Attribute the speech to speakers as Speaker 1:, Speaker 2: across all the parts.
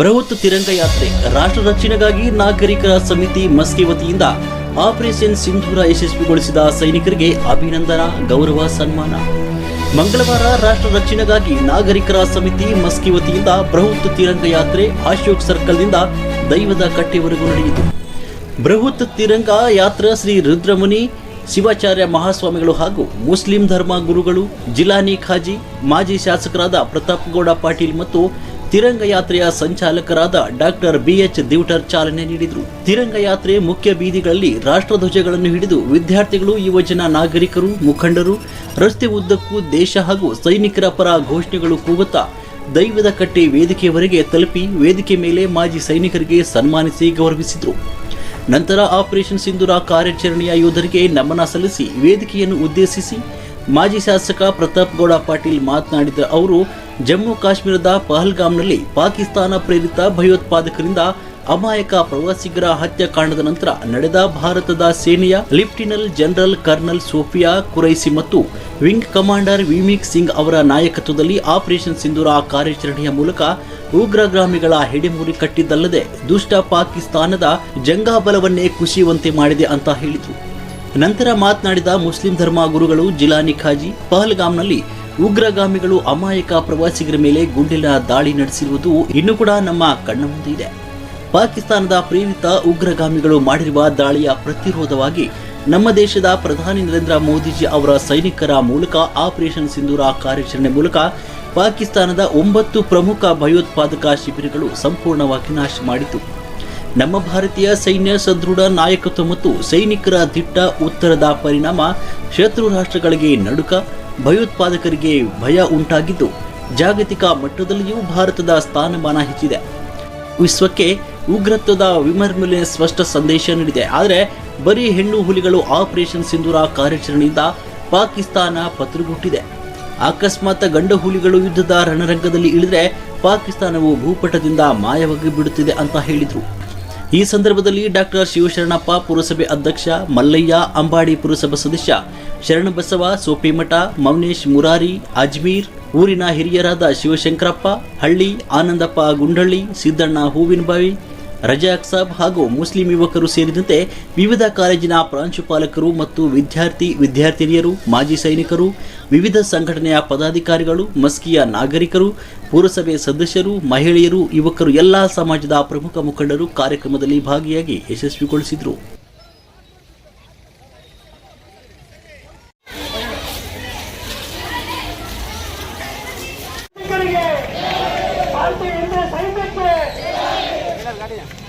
Speaker 1: ಬೃಹತ್ ತಿರಂಗ ಯಾತ್ರೆ ರಾಷ್ಟ್ರ ರಕ್ಷಣೆಗಾಗಿ ನಾಗರಿಕರ ಸಮಿತಿ ಮಸ್ಕಿ ವತಿಯಿಂದ ಆಪರೇಷನ್ ಸಿಂಧೂರ ಯಶಸ್ವಿಗೊಳಿಸಿದ ಸೈನಿಕರಿಗೆ ಅಭಿನಂದನಾ, ಗೌರವ, ಸನ್ಮಾನ. ಮಂಗಳವಾರ ರಾಷ್ಟ್ರ ರಕ್ಷಣೆಗಾಗಿ ನಾಗರಿಕರ ಸಮಿತಿ ಮಸ್ಕಿ ವತಿಯಿಂದ ಬೃಹತ್ ತಿರಂಗ ಯಾತ್ರೆ ಅಶೋಕ್ ಸರ್ಕಲ್ನಿಂದ ದೈವದ ಕಟ್ಟೆವರೆಗೂ ನಡೆಯಿತು. ಬೃಹತ್ ತಿರಂಗ ಯಾತ್ರಾ ಶ್ರೀ ರುದ್ರಮುನಿ, ಶಿವಾಚಾರ್ಯ ಮಹಾಸ್ವಾಮಿಗಳು ಹಾಗೂ ಮುಸ್ಲಿಂ ಧರ್ಮ ಗುರುಗಳು, ಜಿಲಾನಿ ಖಾಜಿ, ಮಾಜಿ ಶಾಸಕರಾದ ಪ್ರತಾಪ್ ಗೌಡ ಪಾಟೀಲ್ ಮತ್ತು ತಿರಂಗ ಯಾತ್ರೆಯ ಸಂಚಾಲಕರಾದ ಡಾಕ್ಟರ್ ಬಿಎಚ್ ದಿವಟರ್ ಚಾಲನೆ ನೀಡಿದರು. ತಿರಂಗ ಯಾತ್ರೆ ಮುಖ್ಯ ಬೀದಿಗಳಲ್ಲಿ ರಾಷ್ಟ್ರಧ್ವಜಗಳನ್ನು ಹಿಡಿದು ವಿದ್ಯಾರ್ಥಿಗಳು, ಯುವಜನ, ನಾಗರಿಕರು, ಮುಖಂಡರು, ರಸ್ತೆ ಉದ್ದಕ್ಕೂ ದೇಶ ಹಾಗೂ ಸೈನಿಕರ ಪರ ಘೋಷಣೆಗಳು ಕೂಗುತ್ತಾ ದೈವದ ಕಟ್ಟೆ ವೇದಿಕೆಯವರೆಗೆ ತಲುಪಿ ವೇದಿಕೆ ಮೇಲೆ ಮಾಜಿ ಸೈನಿಕರಿಗೆ ಸನ್ಮಾನಿಸಿ ಗೌರವಿಸಿದರು. ನಂತರ ಆಪರೇಷನ್ ಸಿಂಧೂರ ಕಾರ್ಯಾಚರಣೆಯ ಯೋಧರಿಗೆ ನಮನ ಸಲ್ಲಿಸಿ ವೇದಿಕೆಯನ್ನು ಉದ್ದೇಶಿಸಿ ಮಾಜಿ ಶಾಸಕ ಪ್ರತಾಪ್ ಗೌಡ ಪಾಟೀಲ್ ಮಾತನಾಡಿದ ಅವರು, ಜಮ್ಮು ಕಾಶ್ಮೀರದ ಪಹಲ್ಗಾಮ್ನಲ್ಲಿ ಪಾಕಿಸ್ತಾನ ಪ್ರೇರಿತ ಭಯೋತ್ಪಾದಕರಿಂದ ಅಮಾಯಕ ಪ್ರವಾಸಿಗರ ಹತ್ಯಾಕಾಂಡದ ನಂತರ ನಡೆದ ಭಾರತದ ಸೇನೆಯ lieutenant general colonel Sofiya Qureshi ಮತ್ತು ವಿಂಗ್ ಕಮಾಂಡರ್ ವಿಮಿಕ್ ಸಿಂಗ್ ಅವರ ನಾಯಕತ್ವದಲ್ಲಿ ಆಪರೇಷನ್ ಸಿಂಧೂರ ಕಾರ್ಯಾಚರಣೆಯ ಮೂಲಕ ಉಗ್ರಗ್ರಾಮಿಗಳ ಹೆಡೆಮೂರಿ ಕಟ್ಟಿದ್ದಲ್ಲದೆ ದುಷ್ಟ ಪಾಕಿಸ್ತಾನದ ಜಂಗಾಬಲವನ್ನೇ ಕುಸಿಯುವಂತೆ ಮಾಡಿದೆ ಅಂತ ಹೇಳಿದರು. ನಂತರ ಮಾತನಾಡಿದ ಮುಸ್ಲಿಂ ಧರ್ಮ ಗುರುಗಳು ಜಿಲಾ ನಿಖಾಜಿ, ಪಹಲ್ಗಾಮ್ನಲ್ಲಿ ಉಗ್ರಗಾಮಿಗಳು ಅಮಾಯಕ ಪ್ರವಾಸಿಗರ ಮೇಲೆ ಗುಂಡಿನ ದಾಳಿ ನಡೆಸಿರುವುದು ಇನ್ನೂ ಕೂಡ ನಮ್ಮ ಕಣ್ಣ ಮುಂದೆ ಇದೆ. ಪಾಕಿಸ್ತಾನದ ಪ್ರೇರಿತ ಉಗ್ರಗಾಮಿಗಳು ಮಾಡಿರುವ ದಾಳಿಯ ಪ್ರತಿರೋಧವಾಗಿ ನಮ್ಮ ದೇಶದ ಪ್ರಧಾನಿ ನರೇಂದ್ರ ಮೋದಿಜಿ ಅವರ ಸೈನಿಕರ ಮೂಲಕ ಆಪರೇಷನ್ ಸಿಂಧೂರ ಕಾರ್ಯಾಚರಣೆ ಮೂಲಕ ಪಾಕಿಸ್ತಾನದ ಒಂಬತ್ತು ಪ್ರಮುಖ ಭಯೋತ್ಪಾದಕ ಶಿಬಿರಗಳು ಸಂಪೂರ್ಣವಾಗಿ ನಾಶ ಮಾಡಿತು. ನಮ್ಮ ಭಾರತೀಯ ಸೈನ್ಯ ಸದೃಢ ನಾಯಕತ್ವ ಮತ್ತು ಸೈನಿಕರ ದಿಟ್ಟ ಉತ್ತರದ ಪರಿಣಾಮ ಶತ್ರು ರಾಷ್ಟ್ರಗಳಿಗೆ ನಡುಕ, ಭಯೋತ್ಪಾದಕರಿಗೆ ಭಯ ಉಂಟಾಗಿದ್ದು, ಜಾಗತಿಕ ಮಟ್ಟದಲ್ಲಿಯೂ ಭಾರತದ ಸ್ಥಾನಮಾನ ಹೆಚ್ಚಿದೆ. ವಿಶ್ವಕ್ಕೆ ಉಗ್ರತ್ವದ ವಿಮರ್ಮಲೆ ಸ್ಪಷ್ಟ ಸಂದೇಶ ನೀಡಿದೆ. ಆದರೆ, ಬರೀ ಹೆಣ್ಣು ಹುಲಿಗಳು ಆಪರೇಷನ್ ಸಿಂಧೂರ ಕಾರ್ಯಾಚರಣೆಯಿಂದ ಪಾಕಿಸ್ತಾನ ಪತ್ರಗುಟ್ಟಿದೆ ಅಕಸ್ಮಾತ್ ಗಂಡು ಹುಲಿಗಳು ಯುದ್ಧದ ರಣರಂಗದಲ್ಲಿ ಇಳಿದ್ರೆ ಪಾಕಿಸ್ತಾನವು ಭೂಪಟದಿಂದ ಮಾಯವಾಗಿ ಬಿಡುತ್ತಿದೆ ಅಂತ ಹೇಳಿದರು. ಈ ಸಂದರ್ಭದಲ್ಲಿ ಡಾಕ್ಟರ್ ಶಿವಶರಣಪ್ಪ ಪುರಸಭೆ ಅಧ್ಯಕ್ಷ ಮಲ್ಲಯ್ಯ ಅಂಬಾಡಿ ಪುರಸಭಾ ಸದಸ್ಯ ಶರಣಬಸವ, ಸೋಪಿಮಠ, ಮೌನೇಶ್ ಮುರಾರಿ, ಅಜ್ಮೀರ್, ಊರಿನ ಹಿರಿಯರಾದ ಶಿವಶಂಕರಪ್ಪ, ಹಳ್ಳಿ, ಆನಂದಪ್ಪ ಗುಂಡಳ್ಳಿ, ಸಿದ್ದಣ್ಣ ಹೂವಿನಬಾವಿ ರಜಾಕ್ ಅಕ್ಸಾಬ್ ಹಾಗೂ ಮುಸ್ಲಿಂ ಯುವಕರು ಸೇರಿದಂತೆ ವಿವಿಧ ಕಾಲೇಜಿನ ಪ್ರಾಂಶುಪಾಲಕರು ಮತ್ತು ವಿದ್ಯಾರ್ಥಿ ವಿದ್ಯಾರ್ಥಿನಿಯರು, ಮಾಜಿ ಸೈನಿಕರು, ವಿವಿಧ ಸಂಘಟನೆಯ ಪದಾಧಿಕಾರಿಗಳು, ಮಸ್ಕಿಯ ನಾಗರಿಕರು, ಪುರಸಭೆ ಸದಸ್ಯರು, ಮಹಿಳೆಯರು, ಯುವಕರು, ಎಲ್ಲ ಸಮಾಜದ ಪ್ರಮುಖ ಮುಖಂಡರು ಕಾರ್ಯಕ್ರಮದಲ್ಲಿ ಭಾಗಿಯಾಗಿ ಯಶಸ್ವಿಗೊಳಿಸಿದರು.
Speaker 2: ಭಾರತೀಯ ಹಿಂದೆ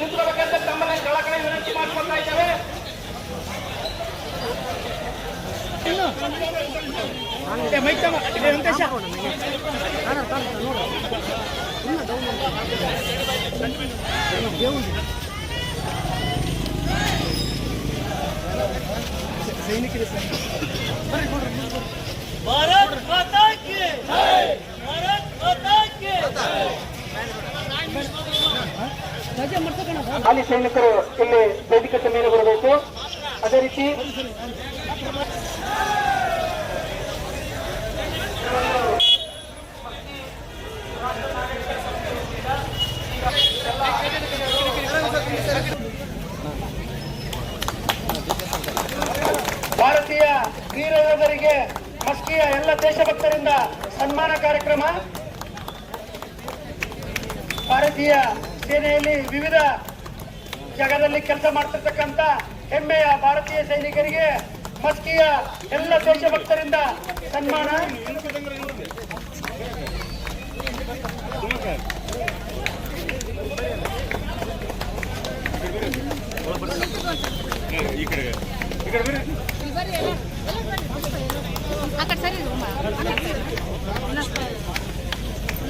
Speaker 2: ನಿಂತ್ಕೋಬೇಕಂತ ತಮ್ಮನ್ನ ಕೆಳಗಡೆ ವಿನಂತಿ ಮಾಡ್ಕೊತಾ ಇದ್ದೇವೆ.
Speaker 3: ಸೈನಿಕರ ಭಾರತ
Speaker 2: ಹಾಲಿ ಸೈನಿಕರು ಇಲ್ಲಿ ವೇದಿಕೆ ಮೇಲೆ ಬರಬೇಕು. ಅದೇ ರೀತಿ ಭಾರತೀಯ ವೀರ ಯೋಧರಿಗೆ ಮಸ್ಕಿಯ ಎಲ್ಲ ದೇಶಭಕ್ತರಿಂದ ಸನ್ಮಾನ ಕಾರ್ಯಕ್ರಮ. ಭಾರತೀಯ ಸೇನೆಯಲ್ಲಿ ವಿವಿಧ ಜಾಗದಲ್ಲಿ ಕೆಲಸ ಮಾಡ್ತಿರ್ತಕ್ಕಂಥ ಹೆಮ್ಮೆಯ ಭಾರತೀಯ ಸೈನಿಕರಿಗೆ ಮಸ್ಕಿಯ ಎಲ್ಲ ದೇಶಭಕ್ತರಿಂದ ಸನ್ಮಾನ
Speaker 4: ಸರಿ ಇರು,